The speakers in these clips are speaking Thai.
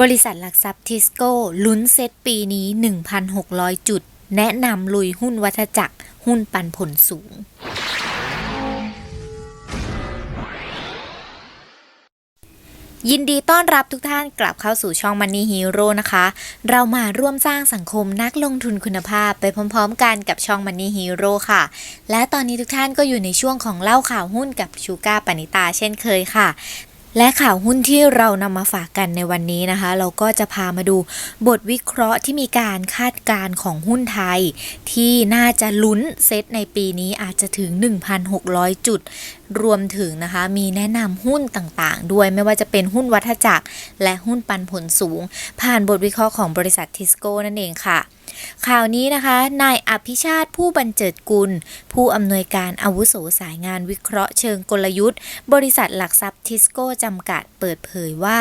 บริษัทหลักทรัพย์ทิสโก้ลุ้นเซตปีนี้ 1,600 จุด แนะนำลุยหุ้นวัฏจักร หุ้นปันผลสูง ยินดีต้อนรับทุกท่านกลับเข้าสู่ช่อง Money Hero นะคะ เรามาร่วมสร้างสังคมนักลงทุนคุณภาพไปพร้อมๆกันกับช่อง Money Hero ค่ะ และตอนนี้ทุกท่านก็อยู่ในช่วงของเล่าข่าวหุ้นกับชูก้าปณิตาเช่นเคยค่ะ และข่าวหุ้นที่เรานำมาฝากกันในวันนี้นะคะ เราก็จะพามาดูบทวิเคราะห์ที่มีการคาดการณ์ของหุ้นไทย ที่น่าจะลุ้นเซตในปีนี้อาจจะถึง 1,600 จุด รวมถึงนะคะ มีแนะนำหุ้นต่างๆ ด้วยไม่ว่าจะเป็นหุ้นวัฏจักร และหุ้นปันผลสูง ผ่านบทวิเคราะห์ของบริษัททิสโก้นั่นเองค่ะข่าวนี้นะคะ นาย อภิชาติผู้บรรเจิดกุล ผู้อำนวยการอาวุโสสายงานวิเคราะห์เชิงกลยุทธ์ บริษัทหลักทรัพย์ทิสโก้จำกัดเปิดเผยว่า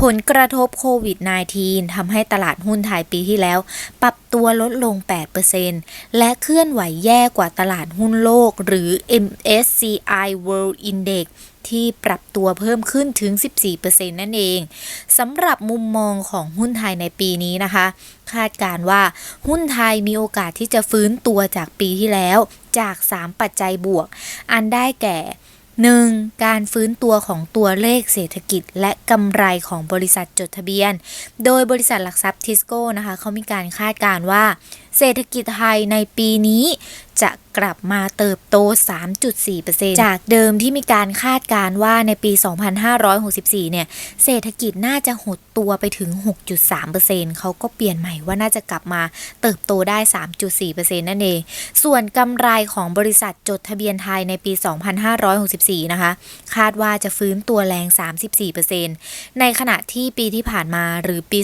ผลกระทบโควิด -19 ทำให้ตลาดหุ้นไทยปีที่แล้ว ปรับตัวลดลง 8%และเคลื่อนไหวแย่กว่าตลาดหุ้นโลก หรือ MSCI World Index ที่ปรับตัวเพิ่มขึ้นถึง 14%นั่นเอง สำหรับมุมมองของหุ้นไทยในปีนี้นะคะ คาดการว่าหุ้นไทยมีโอกาสที่จะฟื้นตัวจากปีที่แล้วจาก 3 ปัจจัยบวก อันได้แก่ 1. การฟื้นตัวของตัวเลขเศรษฐกิจและกำไรของบริษัทจดทะเบียน โดยบริษัทหลักทรัพย์ทิสโก้นะคะเขามีการคาดการณ์ว่า เศรษฐกิจไทยในปีนี้ จะกลับมาเติบโต 3.4%จากเดิมที่มีการคาดการว่าในปี 2564 เนี่ย เศรษฐกิจน่าจะหดตัวไปถึง 6.3%เขาก็เปลี่ยนใหม่ว่าน่าจะกลับมาเติบโตได้ 3.4%นั่นเอง ส่วนกำไรของบริษัทจดทะเบียนไทยในปี 2564 นะคะ คาดว่าจะฟื้นตัวแรง 34%ในขณะที่ปีที่ผ่านมาหรือปี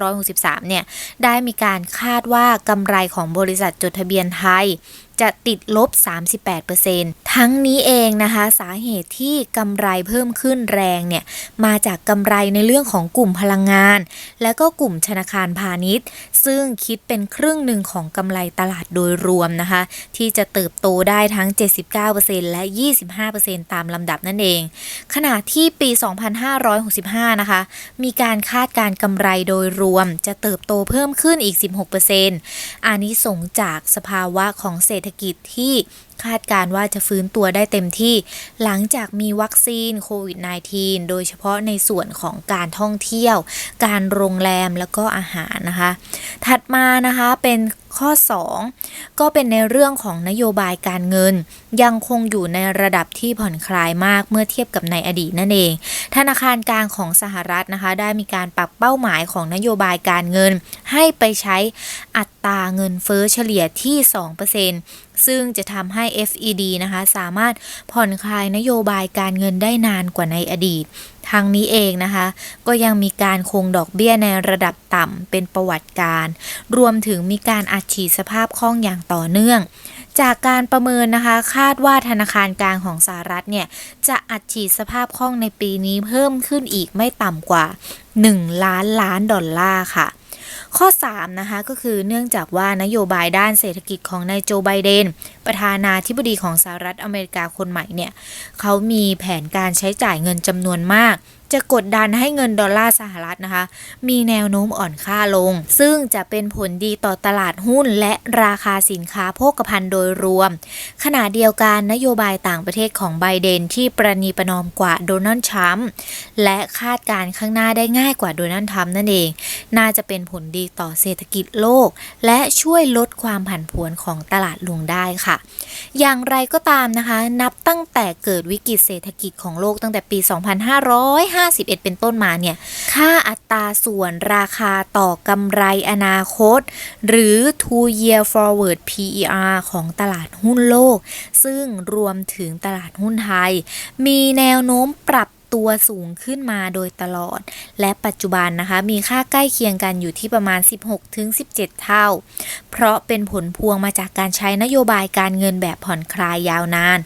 2563 เนี่ย ได้มีการคาดว่ากำไรของบริษัทจดทะเบียนไทย จะติดลบ 38%ทั้งนี้เองนะคะ สาเหตุที่กำไรเพิ่มขึ้นแรงเนี่ย มาจากกำไรในเรื่องของกลุ่มพลังงาน และก็กลุ่มธนาคารพาณิชย์ ซึ่งคิดเป็นครึ่งหนึ่งของกำไรตลาดโดยรวมนะคะ ที่จะเติบโตได้ทั้ง 79%และ 25%ตามลำดับนั่นเอง ขณะที่ปี 2565 นะคะ มีการคาดการกำไรโดยรวมจะเติบโตเพิ่มขึ้นอีก 16%อานิสงส์จากสภาวะของเศรษฐฐกิจที่คาดการว่าจะฟื้นตัวได้เต็มที่ หลังจากมีวัคซีนโควิด -19 โดยเฉพาะในส่วนของการท่องเที่ยว การโรงแรมแล้วก็อาหารนะคะ ถัดมานะคะเป็นข้อ 2 ก็เป็นในเรื่องของนโยบายการเงิน ยังคงอยู่ในระดับที่ผ่อนคลายมากเมื่อเทียบกับในอดีตนั่นเอง ธนาคารกลางของสหรัฐนะคะ ได้มีการปรับเป้าหมายของนโยบายการเงิน ให้ไปใช้อัตราเงินเฟ้อเฉลี่ยที่ 2% ซึ่งจะทำให้ FED นะคะ สามารถผ่อนคลายนโยบายการเงินได้นานกว่าในอดีตทางนี้เองนะคะ ก็ยังมีการคงดอกเบี้ยในระดับต่ำเป็นประวัติการ รวมถึงมีการอัดฉีดสภาพคล่องอย่างต่อเนื่อง จากการประเมินนะคะ คาดว่าธนาคารกลางของสหรัฐเนี่ย จะอัดฉีดสภาพคล่องในปีนี้เพิ่มขึ้นอีกไม่ต่ำกว่า 1 ล้านล้านดอลลาร์ค่ะ ข้อ 3 นะคะ ก็คือเนื่องจากว่านโยบายด้านเศรษฐกิจของนายโจไบเดน ประธานาธิบดีของสหรัฐอเมริกาคนใหม่เนี่ยเขามีแผนการใช้จ่ายเงินจำนวนมาก จะกดดันให้เงินดอลลาร์สหรัฐนะคะ มีแนวโน้มอ่อนค่าลง ซึ่งจะเป็นผลดีต่อตลาดหุ้นและราคาสินค้าโภคภัณฑ์โดยรวม ขณะเดียวกันนโยบายต่างประเทศของไบเดนที่ประนีประนอมกว่าโดนัลด์ทรัมป์และคาดการข้างหน้าได้ง่ายกว่าโดนัลด์ทรัมป์นั่นเอง น่าจะเป็นผลดีต่อเศรษฐกิจโลก และช่วยลดความผันผวนของตลาดลงได้ค่ะ อย่างไรก็ตามนะคะ นับตั้งแต่เกิดวิกฤตเศรษฐกิจของโลกตั้งแต่ปี 2500 2551 เป็นต้นมาเนี่ย ค่าอัตราส่วนราคาต่อกำไรอนาคต หรือ two year forward PER ของตลาดหุ้นโลก ซึ่งรวมถึงตลาดหุ้นไทย มีแนวโน้มปรับตัวสูงขึ้นมาโดยตลอด และปัจจุบันนะคะมีค่าใกล้เคียงกันอยู่ที่ประมาณ 16-17 เท่า เพราะเป็นผลพวงมาจากการใช้นโยบายการเงินแบบผ่อนคลายยาวนาน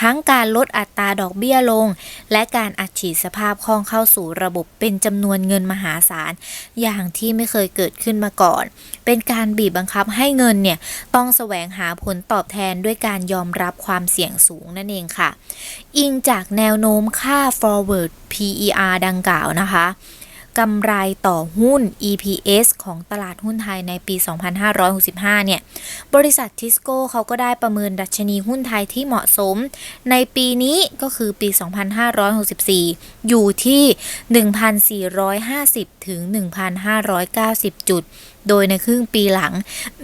ทั้งการลดอัตราดอกเบี้ยลง และการอัดฉีดสภาพคล่องเข้าสู่ระบบเป็นจำนวนเงินมหาศาล อย่างที่ไม่เคยเกิดขึ้นมาก่อน เป็นการบีบบังคับให้เงินเนี่ยต้องแสวงหาผลตอบแทนด้วยการยอมรับความเสี่ยงสูงนั่นเองค่ะ อิงจากแนวโน้มค่า forward PER ดังกล่าวนะคะ กำไรต่อหุ้น EPS ของตลาดหุ้นไทยในปี 2565 เนี่ย บริษัททิสโก้เขาก็ได้ประเมินดัชนีหุ้นไทยที่เหมาะสม ในปีนี้ก็คือปี 2564 อยู่ที่ 1,450 ถึง 1,590 จุด โดยในครึ่งปีหลัง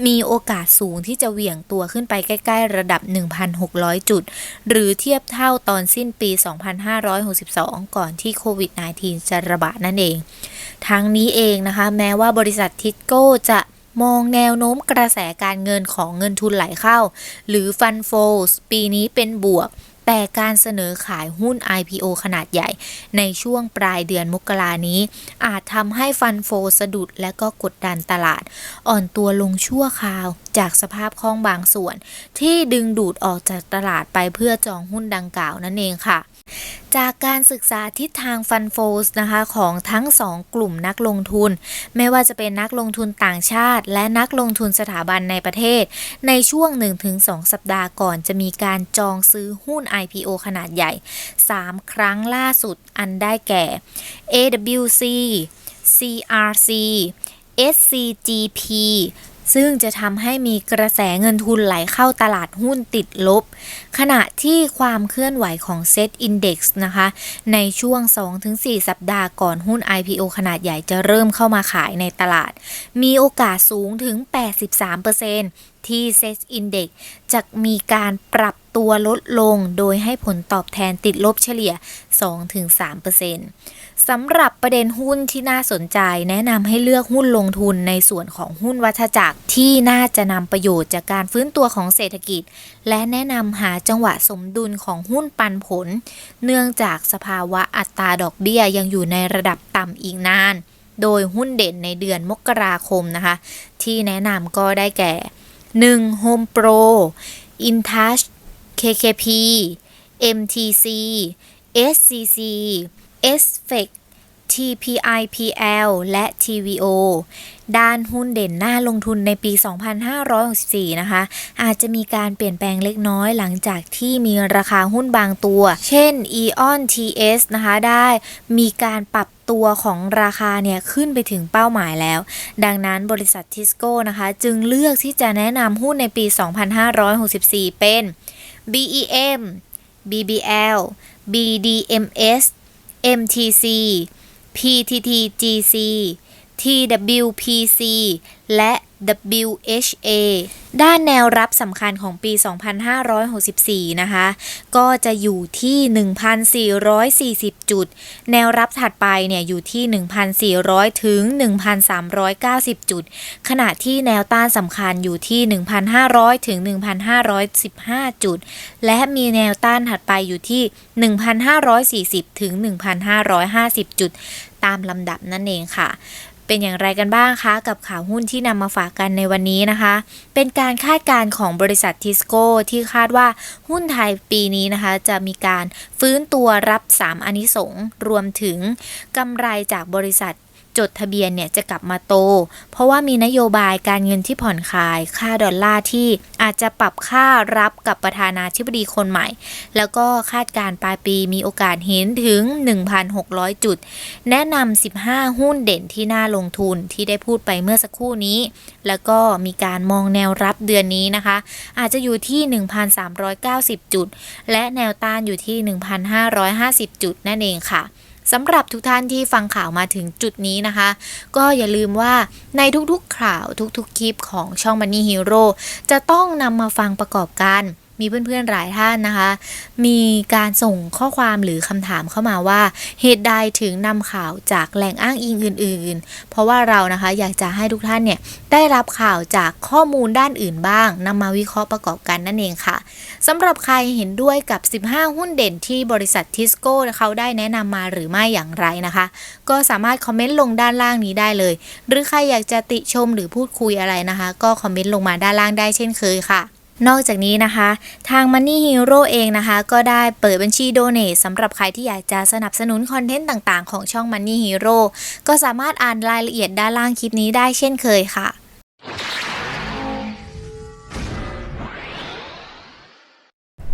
มีโอกาสสูงที่จะเหวี่ยงตัวขึ้นไปใกล้ ๆ ระดับ 1,600 จุด หรือเทียบเท่าตอนสิ้นปี 2562 ก่อนที่โควิด -19 จะระบาดนั่นเอง ทั้งนี้เองนะคะ แม้ว่าบริษัททิสโก้จะมองแนวโน้มกระแสการเงินของเงินทุนไหลเข้า หรือฟันโฟสปีนี้เป็นบวก แต่การเสนอขายหุ้น IPO ขนาดใหญ่ ในช่วงปลายเดือนมกรานี้ อาจทำให้ฟันโฟสะดุดและก็กดดันตลาด อ่อนตัวลงชั่วคราว จากสภาพคล่องบางส่วน ที่ดึงดูดออกจากตลาดไปเพื่อจองหุ้นดังกล่าวนั่นเองค่ะ จากการศึกษาทิศทางฟันโฟสนะคะของทั้งสองกลุ่มนักลงทุน ไม่ว่าจะเป็นนักลงทุนต่างชาติ และนักลงทุนสถาบันในประเทศ ในช่วง 1-2 สัปดาห์ก่อนจะมีการจองซื้อหุ้น IPO ขนาดใหญ่ 3 ครั้งล่าสุดอันได้แก่ AWC CRC SCGP ซึ่งจะทำให้มีกระแสเงินทุนไหลเข้าตลาดหุ้นติดลบ ขณะที่ความเคลื่อนไหวของเซตอินดี x นะคะ ในช่วง 2-4 สัปดาห์ก่อนหุ้น IPO ขนาดใหญ่จะเริ่มเข้ามาขายในตลาด มีโอกาสสูงถึง 83% ที่ Set Index จะมีการปรับตัวลดลงโดยให้ผลตอบแทนติดลบเฉลี่ย 2-3%สำหรับประเด็นหุ้นที่น่าสนใจ แนะนำให้เลือกหุ้นลงทุนในส่วนของหุ้นวัฏจักรที่น่าจะนำประโยชน์จากการฟื้นตัวของเศรษฐกิจ และแนะนำหาจังหวะสมดุลของหุ้นปันผล เนื่องจากสภาวะอัตราดอกเบี้ยยังอยู่ในระดับต่ำอีกนาน โดยหุ้นเด่นในเดือนมกราคมนะคะ ที่แนะนำก็ได้แก่ 1. Home Pro InTouch KKP MTC SCC SFEC t TPIPL และ TVO ด้านหุ้นเด่นหน่าลงทุนในปี 2564 นะคะ อาจจะมีการเปลี่ยนแปลงเล็กน้อยหลังจากที่มีราคาหุ้นบางตัว เช่น Eon TS นะคะ ได้มีการปรับตัวของราคาเนี่ยขึ้นไปถึงเป้าหมายแล้ว ดังนั้นบริษัททิสโก้นะคะ จึงเลือกที่จะแนะนำหุ้นในปี 2564 เป็น BEM BBL BDMS MTC PTTGC TWPC และ WHA ด้านแนวรับสำคัญของปี 2564 นะคะ ก็จะอยู่ที่ 1,440 จุด แนวรับถัดไปเนี่ยอยู่ที่ 1,400 ถึง 1,390 จุด ขณะที่แนวต้านสำคัญอยู่ที่ 1,500 ถึง 1,515 จุด และมีแนวต้านถัดไปอยู่ที่ 1,540 ถึง 1,550 จุด ตามลำดับนั่นเองค่ะ เป็นอย่างไรกันบ้างคะกับข่าวหุ้นที่นำมาฝากกันในวันนี้นะคะ เป็นการคาดการณ์ของบริษัททิสโก้ที่คาดว่าหุ้นไทยปีนี้นะคะ จะมีการฟื้นตัวรับ 3 อนิสงรวมถึงกำไรจากบริษัท จดทะเบียนเนี่ยจะกลับมาโต เพราะว่ามีนโยบายการเงินที่ผ่อนคลาย ค่าดอลลาร์ที่อาจจะปรับค่ารับกับประธานาธิบดีคนใหม่ แล้วก็คาดการปลายปีมีโอกาสเห็นถึง 1,600 จุด แนะนำ 15 หุ้นเด่นที่น่าลงทุนที่ได้พูดไปเมื่อสักครู่นี้ แล้วก็มีการมองแนวรับเดือนนี้นะคะ อาจจะอยู่ที่ 1,390 จุด และแนวต้านอยู่ที่ 1,550 จุดนั่นเองค่ะ สำหรับทุกท่านที่ฟังข่าวมาถึงจุดนี้นะคะ ก็อย่าลืมว่าในทุกๆข่าวทุกๆคลิปของช่อง Money Hero จะต้องนำมาฟังประกอบกัน มีเพื่อนๆหลายท่านนะคะ มีการส่งข้อความหรือคำถามเข้ามาว่า เหตุใดถึงนำข่าวจากแหล่งอ้างอิงอื่น ๆ เพราะว่าเรานะคะอยากจะให้ทุกท่านเนี่ยได้รับข่าวจากข้อมูลด้านอื่นบ้างนำมาวิเคราะห์ประกอบกันนั่นเองค่ะสำหรับใครเห็นด้วยกับ 15 หุ้นเด่นที่บริษัททิสโก้เขาได้แนะนำมาหรือไม่อย่างไรนะคะ ก็สามารถคอมเมนต์ลงด้านล่างนี้ได้เลย หรือใครอยากจะติชมหรือพูดคุยอะไรนะคะ ก็คอมเมนต์ลงมาด้านล่างได้เช่นเคยค่ะ นอกจากนี้นะคะ ทาง Money Hero เองนะคะ ก็ได้เปิดบัญชีโดเน a t สำหรับใครที่อยากจะสนับสนุนคอนเทนต์ต่างๆ ของช่อง Money Hero ก็สามารถอ่านรายละเอียดด้านล่างคลิปนี้ได้เช่นเคยค่ะ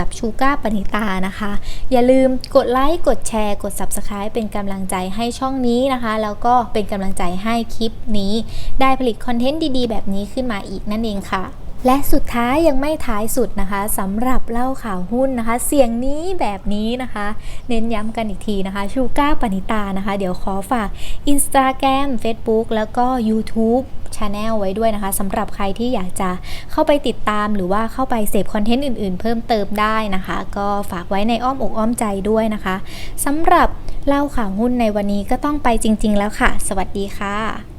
ับชูก้าปณิตานะคะ อย่าลืมกดไลค์กดแชร์กด Subscribe เป็นกำลังใจให้ช่องนี้นะคะ แล้วก็เป็นกำลังใจให้คลิปนี้ ได้ผลิตคอนเทนต์ดีๆ แบบนี้ขึ้นมาอีกนั่นเองค่ะ และสุดท้ายยังไม่ท้ายสุดนะคะสำหรับเล่าข่าวหุ้นนะคะ เสียงนี้แบบนี้นะคะ เน้นย้ำกันอีกทีนะคะชูก้าปณิตานะคะ เดี๋ยวขอฝาก Instagram Facebook แล้วก็ YouTube Channel ไว้ด้วยนะคะสำหรับใครที่อยากจะเข้าไปติดตามหรือว่าเข้าไปเสพคอนเทนต์อื่น ๆ เพิ่มเติมได้นะคะ ก็ฝากไว้ในอ้อมอกอ้อมใจด้วยนะคะสำหรับเล่าข่าวหุ้นในวันนี้ก็ต้องไปจริง ๆ แล้วค่ะ สวัสดีค่ะ